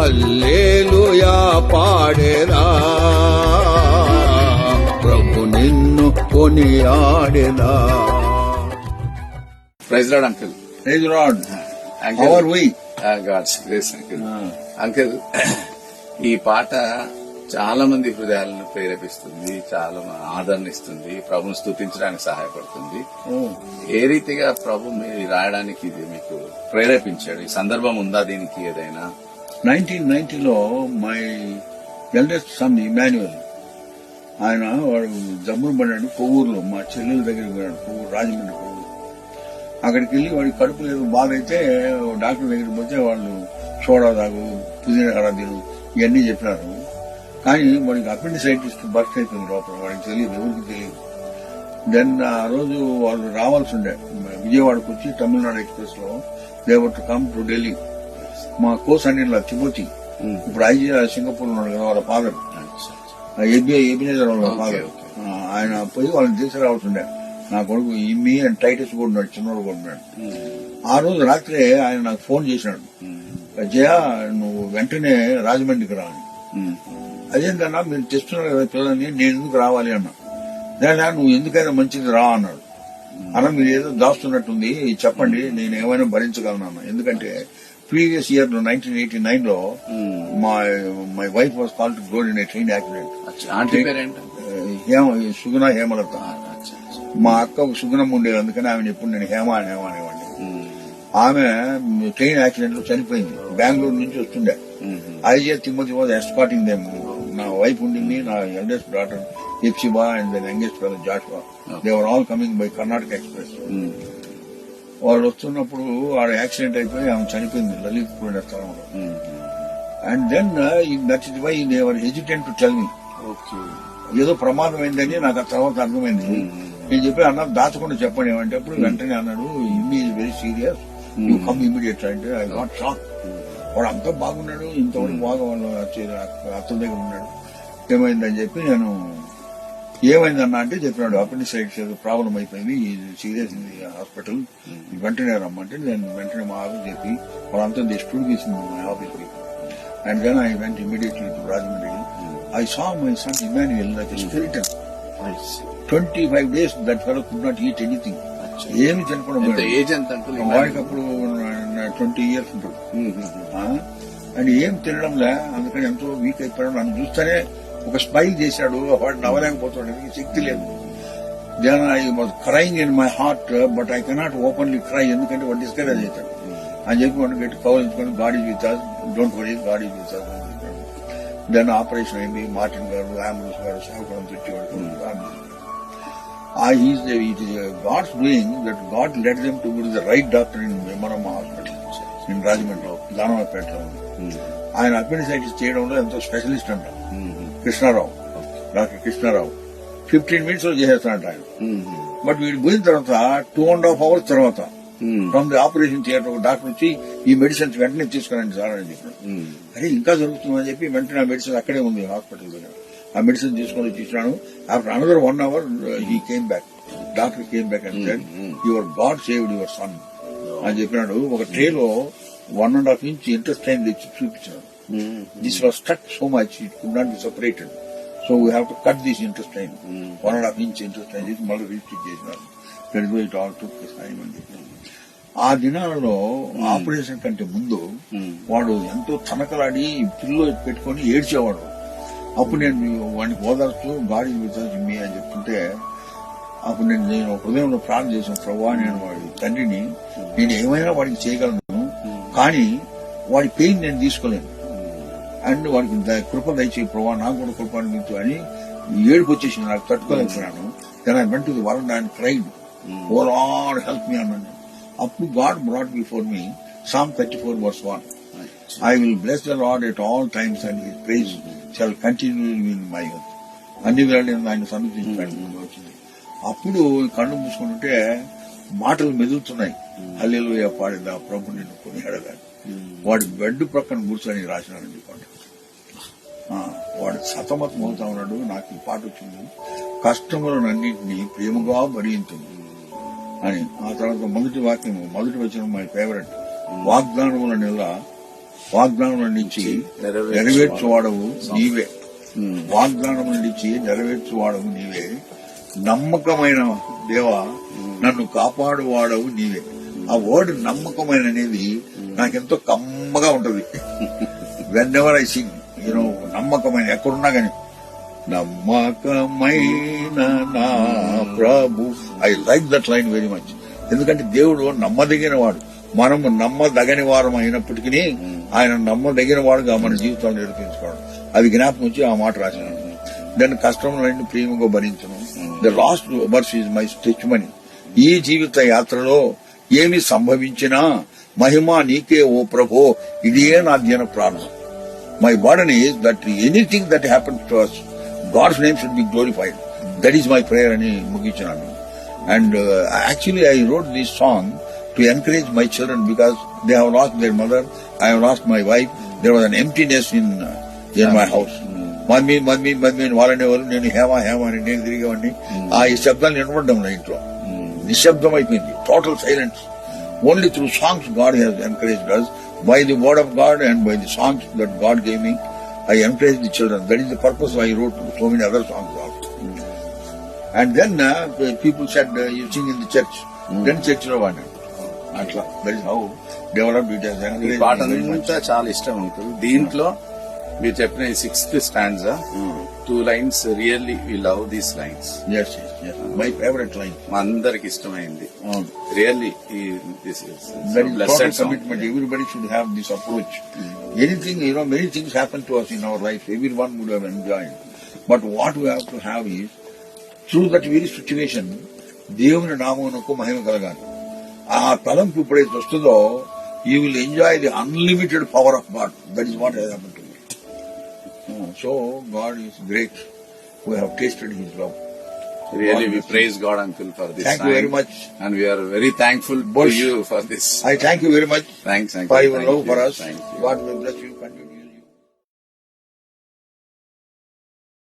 Hallelujah పాడేరా. ప్రభు నిన్ను కొనియాడేరా. Praise Lord uncle Lord. How uncle we? God's grace uncle uncle ఈ పాట చాలా మంది హృదయాలను ప్రేరేపిస్తుంది చాలా మ- ఆదరణ ఇస్తుంది ప్రభుని స్థుతించడానికి సహాయపడుతుంది. Oh, ఏ రీతిగా ప్రభు మీరు రాయడానికి ఇది మీకు ప్రేరేపించాడు? ఈ సందర్భం ఉందా దీనికి ఏదైనా? నైన్టీన్ నైన్టీలో మై ఎల్డెస్ట్ సన్ ఇమాన్యువల్ ఆయన వాడు జమ్మును పడ్డాడు కొవ్వూరులో మా చెల్లెల దగ్గరికి పోయాడు కొవ్వూరు రాజమండ్రి కొవ్వూరు. అక్కడికి వెళ్ళి వాడి కడుపు లేదు బాధ అయితే డాక్టర్ దగ్గరికి పోతే వాళ్ళు సోడా తాగు పుదీనా కడ తిను ఇవన్నీ చెప్పినారు. కానీ వాడికి అపెండిసైటిస్ బర్త్ అయిపోయింది లోపల వాడికి తెలియదు ఎవరికి తెలియదు దెన్ ఆ రోజు వాళ్ళు రావాల్సి ఉండే విజయవాడకు వచ్చి తమిళనాడు ఎక్స్ప్రెస్లో they were to come to Delhi. మా కోస్ అన్నిలో తిమోతి. ఇప్పుడు ఐజీ సింగపూర్ ఉన్నాడు కదా వాళ్ళ ఫాదర్ ఎబిఐ ఎబినేజర్ వాళ్ళ ఫాదర్. ఆయన పోయి వాళ్ళని తీసుకురావాల్సి ఉండే నా కొడుకు ఇమ్మి అండ్ టైటస్ కూడా ఉన్నాడు చిన్నోడు కూడా ఉన్నాడు. ఆ రోజు రాత్రి ఆయన నాకు ఫోన్ చేసినాడు. జయ నువ్వు వెంటనే రాజమండ్రికి రా అదేంటన్నా మీరు తెస్తున్నారు కదా పిల్లల్ని నేను ఎందుకు రావాలి అన్నా. లేదా నువ్వు ఎందుకైనా మంచిది రా అన్నాడు. అన్న మీరు ఏదో దాస్తున్నట్టుంది చెప్పండి నేను ఏమైనా భరించగలను అన్న. ఎందుకంటే ప్రీవియస్ ఇయర్లో నైన్టీన్ ఎయిటీ నైన్లో my my wife was call to God in a train accident Hema Suguna Hemalatha. మా అక్క ఒక సుగుణం ఉండేది అందుకని ఆమె ఎప్పుడు నేను హేమ అని హేమ అనేవాడిని. ఆమె ట్రైన్ యాక్సిడెంట్లో చనిపోయింది. బెంగళూరు నుంచి వస్తుండే. I J Timothy was escorting them నా వైఫ్ ఉండింది నా eldest daughter Hepzibah and then youngest brother Joshua they were all coming by Karnataka express వాళ్ళు వస్తున్నప్పుడు ఆడ యాక్సిడెంట్ అయిపోయి ఆమె చనిపోయింది లలిత్ పూర్ స్థలంలో. And then that is why they were hesitant to tell me okay. ఏదో ప్రమాదం అయిందని నాకు ఆ తర్వాత అర్థమైంది. నేను చెప్పి అన్న దాచకుండా చెప్పండి. ఏమంటే అప్పుడు వెంటనే అన్నాడు Emmy is very serious you come immediate అంటే ఐ గాట్ షాక్ వాడు అంతా బాగున్నాడు ఇంతవరకు బాగా వాళ్ళు అత్తల దగ్గర ఉన్నాడు. ఏమైందని చెప్పి నేను ఏమైందన్న అంటే చెప్పినాడు అపెండిసైటిస్ ఏదో ప్రాబ్లం అయిపోయింది సీరియస్ హాస్పిటల్. వెంటనే రమ్మంటే నేను వెంటనే మా ఆఫీస్ చెప్పి వాళ్ళంతా దిష్టుడు తీసింది మా office and then I went immediately to Rajahmundry I saw my son Emmanuel like స్పిరిటన్ twenty five days that fellow could not eat anything ఏమి తినకుండా వాడికి అప్పుడు ట్వంటీ ఇయర్స్ ఉంటుంది. ఆ? అండ్ ఏం తినడంలే అందుకని ఎంతో వీక్ అయిపోయాడు. నన్ను చూస్తేనే ఒక స్మైల్ చేశాడు వాడు నవ్వలేకపోతాడు నీకు శక్తి లేదు. Then I was crying in my heart but I cannot openly cry ఎందుకంటే వాడు డిస్కరేజ్ అవుతాడు. అని చెప్పి వాడిని గట్టి కవలించుకొని God with don't worry God with then operation అయింది మార్టిన్ గారు అంబులెన్స్ గారు సేవకులను తెచ్చేవాడు is it is God's doing that God let them to good the right doctor in విమరమ్మ hospital in రాజమండ్రిలో దానవపేటలో ఉంది ఆయన అపెండిసైటిస్ చేయడంలో ఎంతో స్పెషలిస్ట్ అంట. కృష్ణారావు. డాక్టర్ కృష్ణారావు. ఫిఫ్టీన్ మినిట్స్లో చేసేస్తాడంట ఆయన. బట్ వీడు పోయిన తర్వాత టూ అండ్ హాఫ్ అవర్స్ తర్వాత ఫ్రమ్ ది ఆపరేషన్ థియేటర్ ఒక డాక్టర్ వచ్చి ఈ మెడిసిన్స్ వెంటనే తీసుకురండి సార్ అని చెప్పాడు. అరే ఇంకా జరుగుతుందని చెప్పి వెంటనే ఆ మెడిసిన్ అక్కడే ఉంది హాస్పిటల్ దగ్గర ఆ మెడిసిన్ తీసుకొని ఇచ్చినాను after another one hour he came back doctor came back and said your God saved your son అని చెప్పినాడు. ఒక ట్రేలో one and half inch intestine తెచ్చి చూపించాడు. This was stuck so much it could not be separated so we have to cut this intestine time one and half inch intestine time చేసి మళ్ళీ రీస్టిక్ చేసినారు that it all to time అని చెప్పి ఆ దినాలలో ఆపరేషన్ కంటే ముందు వాడు ఎంతో తనకలాడి పిల్లో పెట్టుకొని ఏడ్చేవాడు. అప్పుడు నేను వాడికి ఓదార్చు గాడి మీ అని చెప్తుంటే అప్పుడు నేను నేను హృదయంలో ప్రార్థన చేశాను ప్రభా నేను వాడి తండ్రిని నేను ఏమైనా వాడికి చేయగలను. కానీ వాడి పెయిన్ నేను తీసుకోలేను. అండ్ వాడికి కృప దయచేయి ప్రభా నాకు కూడా కృప అనిపించు అని ఏడుపు వచ్చేసింది నాకు తట్టుకోలేకపోయాను then I went the world and cried oh Lord help me అన్నాను అప్పుడు God brought before me psalm thirty four verse one I will bless the Lord at all times and his praise shall continue in my అన్ని వేళ నేను ఆయన సన్నిధించడానికి వచ్చింది. అప్పుడు కళ్ళు మూసుకుంటుంటే మాటలు మెదులుతున్నాయి. హల్లెలు పాడిందా ప్రభు నిన్ను కొనియాడగాని వాడి బెడ్ ప్రక్కన కూర్చొని రాసినాడని చెప్పండి వాడు సతమతం అవుతా ఉన్నాడు నాకు ఈ పాట వచ్చింది. కష్టములనన్నింటినీ ప్రేమగా భరించింది అని ఆ తర్వాత మొదటి వాక్యం మొదటి వచ్చిన మై ఫేవరెట్. వాగ్దానముల నెల వాగ్దానం నుంచి నెరవేర్చువాడవు. నీవే. ఉమ్. వాగ్దానం నుంచి నెరవేర్చువాడవు నీవే. నమ్మకమైన దేవా నన్ను కాపాడువాడవు నీవే. ఆ వర్డ్ నమ్మకమైన అనేది నాకెంతో కమ్మగా ఉంటది. వెన్ ఎవర్ ఐ సింగ్ నమ్మకమైన ఎక్కడున్నా గాని నమ్మకమైన నా ప్రభు. I like that line very much ఎందుకంటే దేవుడు నమ్మదగిన వాడు మనము నమ్మదగని వారం అయినప్పటికీ ఆయన నమ్మదగిన వాడుగా మన జీవితాలు నేర్పించుకోవడం. అది జ్ఞాపకం వచ్చి ఆ మాట రాసినాను దాని కష్టములన్నీ ప్రేమగా భరించను. The last verse is my testimony ఈ జీవిత యాత్రలో ఏమి సంభవించినా మహిమ నీకే ఓ ప్రభో. ఇదే నా ధ్యాన ప్రార్థన My burden is that anything that happens to us, God's name should be glorified. That is my prayer అని ముగించినాను and actually I wrote this song to encourage my children because they have lost their mother I have lost my wife there was an emptiness in in my house mummy mummy mummy అని వాళ్ళనేవారు నేను హేమ హేమ అని నేను తిరిగేవాడిని ఆ ఈ శబ్దాలు వినపడ్డం నా ఇంట్లో నిశ్శబ్దం అయిపోయింది total silence only through songs God has encouraged us by the word of God and by the songs that God gave me I encourage the children that is the purpose I wrote so many other songs also and then people said you sing in the church then church లో వాడినాడు అట్లా that is how develop it ఈ పాట అంతా చాలా ఇష్టం ఉంటుంది దీంట్లో మీరు చెప్పిన ఈ sixth stanza two lines really we love these lines my favourite line మా అందరికి ఇష్టమైంది really this. Everybody should have this approach. Anything, you know, many things happen to us in our life. Everyone would have enjoyed. But what we have to have is, through that very situation, దేవుని నామమునకు మహిమ కలగాలి ఆ తలంపు ఎప్పుడైతే వస్తుందో you will enjoy the unlimited power of God that is what happen So God is great. We have tasted His love. Really, we praise God, Uncle, for this. Thank time. you very much. And we are very thankful Bush. to you for this. I thank you very much. Thanks, Uncle. For your thank love you. for us. Thank you. God will bless you.